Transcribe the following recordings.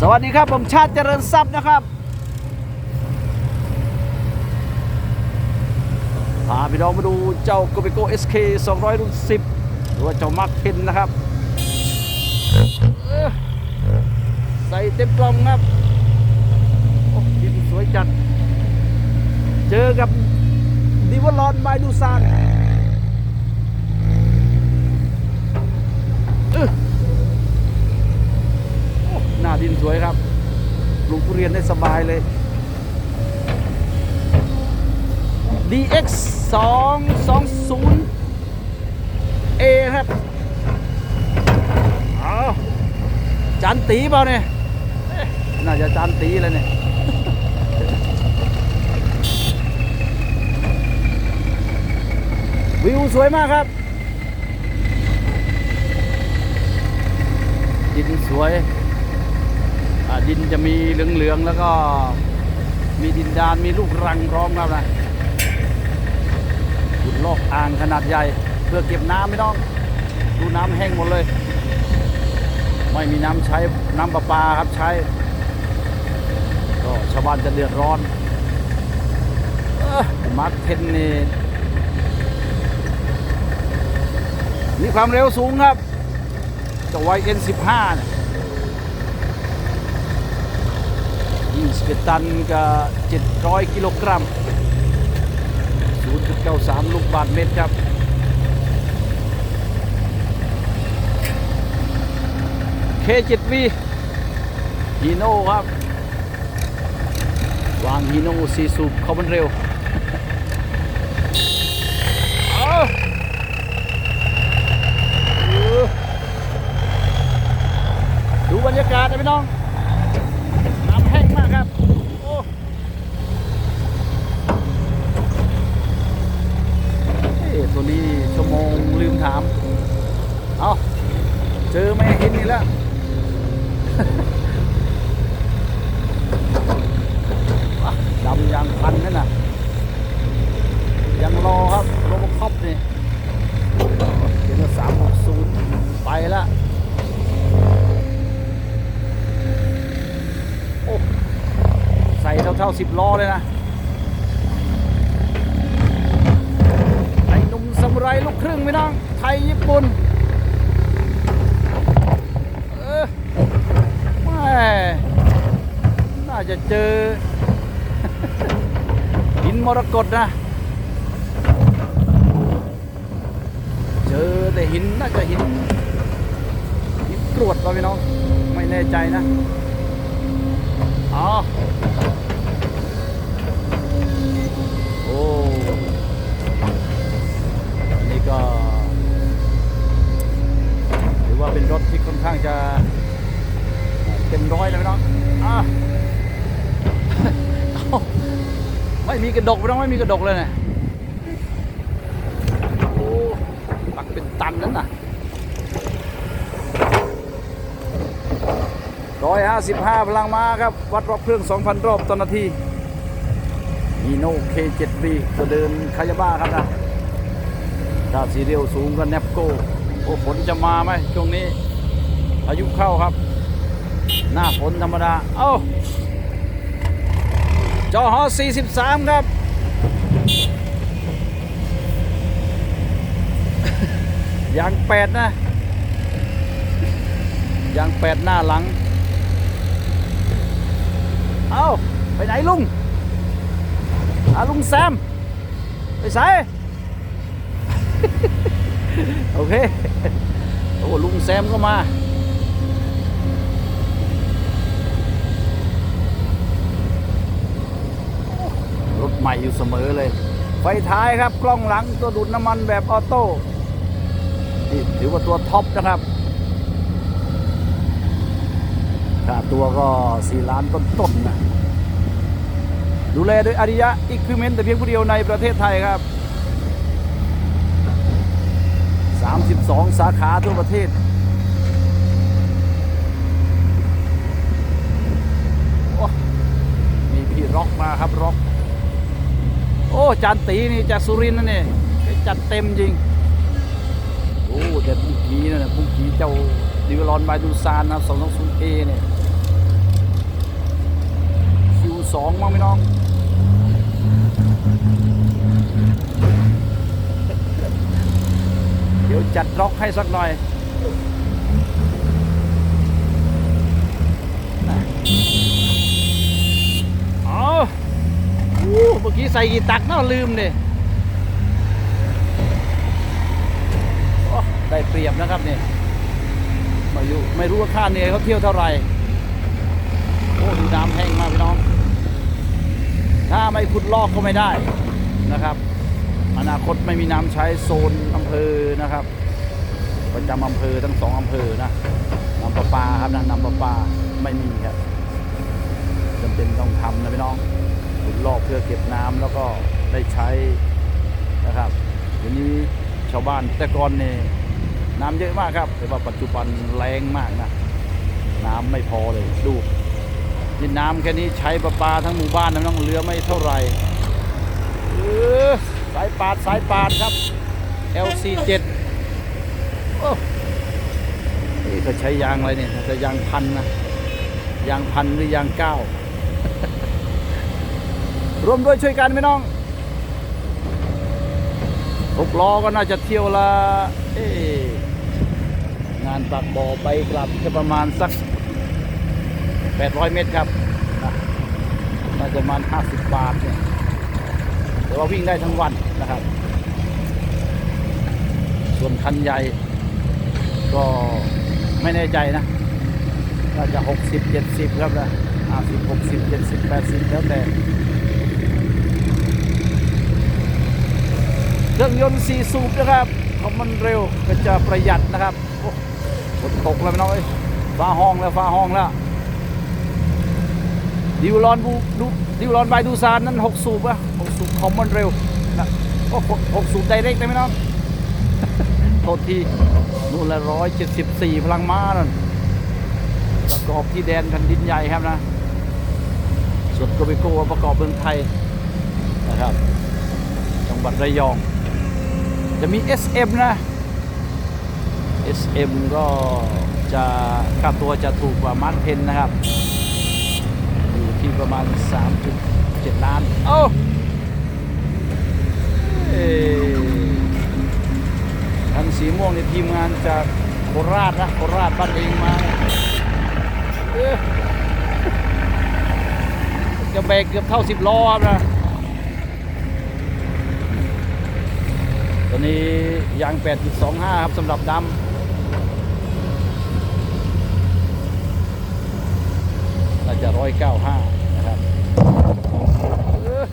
สวัสดีครับผมชาติเจริญทรัพย์นะครับพาพี่น้องมาดูเจ้าโกเบโก SK 200 รุ่น 10 หรือว่าเจ้ามักเพนนะครับ ใส่เต็มกล่องครับโอ้ดินสวยจัด เจอกับดิวอลอนไมดูซานเออ หน้าดินสวยครับปลูกทุเรียนได้สบายเลย DX 220 A ครับเอาจานตีเปล่าเนี่ย น่าจะจานตีเลยเนี่ยวิวสวยมากครับดินสวย ดินจะมีเหลืองๆแล้วก็มีดินดานมีลูกรังพร้อมครับนะขุดลอกอ่างขนาดใหญ่ เพื่อเก็บน้ำไม่ต้องดูน้ำแห้งหมดเลย ไม่มีน้ำใช้น้ำประปาครับใช้ ก็ชาวบ้านจะเดือดร้อนออมาร์คเทนนี่มีความเร็วสูงครับจะไวเอ็นสิบห้าเนี่ย ยี่สิบเอ็ดตันกับเจ็ดร้อยกิโลกรัมศูนย์เก้าสามลูกบาทเมตรครับ K7V ฮีโน่ครับ วางฮีโน่ซีสูบเข้ามันเร็วดูบรรยากาศนะพี่น้อง น้ำแห้งมากครับ โอ้เอ๊ะตัวนี้ชั่วโมงลืม ถาม เอาเจอไม่เห็นนี่แล้ว ดำยางพันนั่นน่ะ ยังรอครับโรบคอปนี่เดี๋ยวสามหกศูนย์ไปละโอ้ใส่เท่าเท่าสิบล้อเลยนะ ลูกครึ่งพี่น้อง ไทยญี่ปุ่นเออแม่น่าจะเจอหินมรกตนะ เจอแต่หินน่าจะหินหินกรวดป่ะพี่น้อง ไม่แน่ใจนะ อ๋อ โอ้อันนี่ก็ ถือว่าเป็นรถที่ค่อนข้างจะเต็มร้อยแล้วพี่น้องอะ เอ้าไม่มี กระดกพี่น้องไม่มีกระดกเลยนี่ยโอ้ปักเป็นตันนั้นน่ะร้อยห้าสิบห้าพลังม้าครับ วัดรอบเครื่อง2,000รอบต่อนาทีมีโน่ K7B ตัวเดินคายาบ้าครับนะถ้าสีเรียวสูงก็แนปโก้โอ้ฝนจะมาไหมช่วงนี้อายุเข้าครับ หน้าฝนธรรมดา เอ้า จอหอ43 ครับ ยางแปดนะ ยางแปดหน้าหลัง เอาไปไหนลุงอาลุงแซม ไปใส่โอเค โอ้ลุงแซมก็มา รถ ใหม่อยู่เสมอเลย ไฟท้ายครับกล้องหลังตัวดูดน้ำมันแบบออโต้นี่ถือว่าตัวท็อปนะครับค่าตัวก็ 4 ล้านต้นๆนะดูแลโดยอาริยะอิควิเมนแต่เพียงผู้เดียวในประเทศไทยครับ 32 สาขาทั่วประเทศ มีพี่ร็อกมาครับร็อก โอ้จันตีนี่จากสุรินนั่นเองจัดเต็มจริง โอ้แต่พุ่งขีนะพุ่งขีเจ้าดิวลอนบายดูซานนะสองสองศูนย์เอเนี่ยคิวสองมั้งไม่น้องเดี๋ยวจัดล็อกให้สักหน่อย เมื่อกี้ใส่กี่ตักเนาะลืมเนี่ยได้เปรียบนะครับเนี่ยไม่รู้ไม่รู้ว่าค่าเหนื่อยเขาเที่ยวเท่าไหร่โอ้ดูน้ำแห้งมากพี่น้อง ถ้าไม่ขุดลอกก็ไม่ได้นะครับ อนาคตไม่มีน้ำใช้โซนอำเภอนะครับประจำอำเภอทั้งสองอำเภอนะน้ำประปาครับนะน้ำประปาไม่มีครับจำเป็นต้องทำนะพี่น้อง ขุดลอกเพื่อเก็บน้ำแล้วก็ได้ใช้นะครับทีนี้ชาวบ้านแต่ก่อนเนี่ยน้ำเยอะมากครับ แต่ว่าปัจจุบันแรงมากนะน้ำไม่พอเลยดูนี่น้ำแค่นี้ใช้ประปาทั้งหมู่บ้านนะพี่น้องเหลือไม่เท่าไหร่เออสายปาดสายปาดครับ LC7 โอ้นี่ก็ใช้ยางอะไรเนี่ยจะยางพันนะยางพันหรือยางเก้า ร่วมด้วยช่วยกันไหมน้องหกล้อก็น่าจะเที่ยวละเอ๊ะงานปากบ่อไปกลับจะประมาณสัก 800 เมตรครับนะน่าจะประมาณ 50 บาทเนี่ยแต่ว่าวิ่งได้ทั้งวันนะครับ ส่วนคันใหญ่ก็ไม่แน่ใจนะน่าจะ 60 70 ครับนะ50 60 70 80 แล้วแต่ เครื่องยนต์4สูบนะครับเพราะมันเร็วก็จะประหยัดนะครับโอ้ฝนตกแล้วน้องเอ้ยฟ้าห้องแล้วฟ้าห้องแล้วดิวลอนบูดูดิวลอนบายดูซานนั้น6สูบอะ6สูบคอมมอนเร็วนะโอ้หกสูบไดเรกได้ไหมน้องโทษทีนู่นละร้อยเจ็ดสิบสี่พลังม้านั่นประกอบที่แดนแผ่นดินใหญ่ครับนะส่วนโกเบโกประกอบเมืองไทยนะครับ จังหวัดระยอง จะมี SM นะ SM ก็จะค่าตัวจะถูกกว่ามาร์เพนนะครับ อยู่ที่ประมาณ 3.7 ล้านเอ้าเอ้คันสีม่วงในทีมงานจากโคราชนะโคราชบ้านเองมาจะแบรกเกือบเท่า10ล้อครับนะ ตอนนี้ยาง 8.25 ครับสำหรับดำน่าจะร้อยเก้าห้านะครับเออ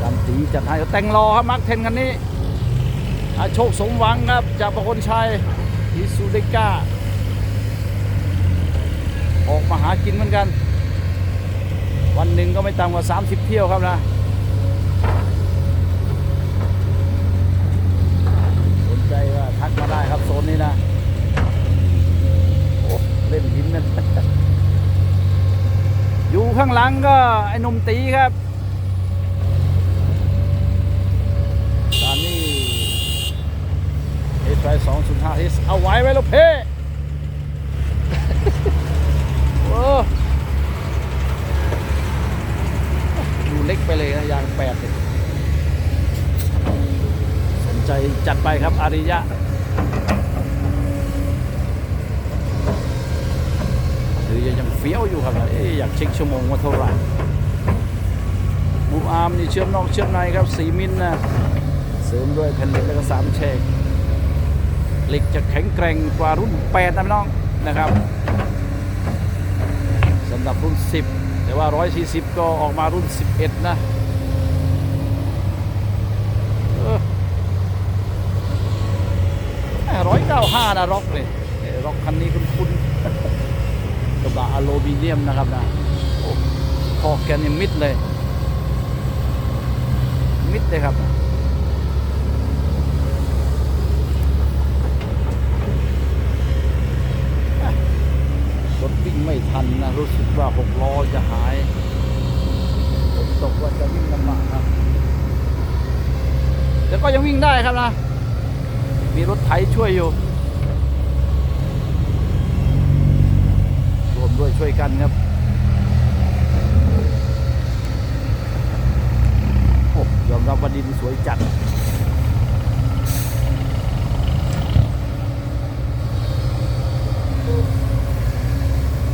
จำตีจัดให้แต่งรอครับมาร์คเทนคันนี้โชคสมหวังครับ จากประคนชัยอิซูเดก้า ออกมาหากินเหมือนกัน วันหนึ่งก็ไม่ต่ำกว่า 30 เที่ยวครับนะ สนใจว่าทัก มาได้ครับโซนนี้นะโอ้เล่นหินนั่นอยู่ข้างหลังก็ไอ้หนุ่มตีครับตอนนี้เอสไสองศูนย์ห้าเอสเอาไว้ไว้ล้วเพ่โอ้ดูเล็กไปเลยนะยางแปดเลยสนใจจัดไปครับอาริยะ หรือยังเฟี้ยวอยู่ครับเอ๊อยากเช็คชั่วโมงว่าเท่าไหร่บูอาร์มนี่เชื่อมนอกเชื่อมในครับสีมิลนะเสริมด้วยแผ่นเหล็กแล้วก็สามแฉกเหล็กจะแข็งแกร่งกว่ารุ่น8นะพี่น้องนะครับสำหรับรุ่น 10 แต่ว่า 140 ก็ออกมารุ่น 11 นะร้อยเก้าห้านะร็อกเลยร็อกคันนี้คุ้นๆ กระบะอลูมิเนียมนะครับนะโอ้คอแกนี่มิดเลย มิดเลยครับรถวิ่งไม่ทันนะ รู้สึกว่าหกล้อจะหายฝนตกว่าจะวิ่งลำบากครับ แต่ก็ยังวิ่งได้ครับนะ มีรถไถช่วยอยู่ ตัว ม ด้วยช่วยกันครับโอ้ยอมรับว่าดินสวยจัด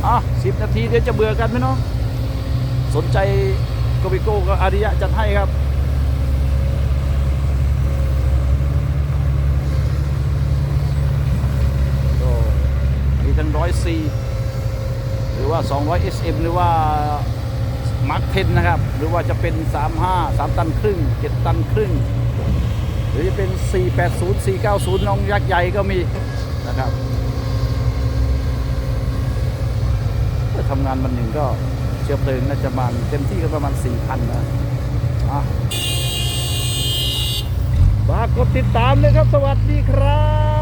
อะสิบนาทีเดี๋ยวจะเบื่อกันไหมเนาะสนใจโกบิโก้ก็อาริยะจัดให้ครับ ก็มีทั้งร้อยซีหรือว่า 200 SM หรือว่ามาร์คเทนนะครับ หรือว่าจะเป็น 35 3 ตันครึ่ง 7 ตันครึ่ง หรือจะเป็น 480 490 น้องยักษ์ใหญ่ก็มีนะครับถ้าทำงานวันหนึ่งก็เชื้อเพลิงน่าจะประมาณเต็มที่ก็ประมาณ 4,000 นะอะฝากกดติดตามเลยครับ สวัสดีครับ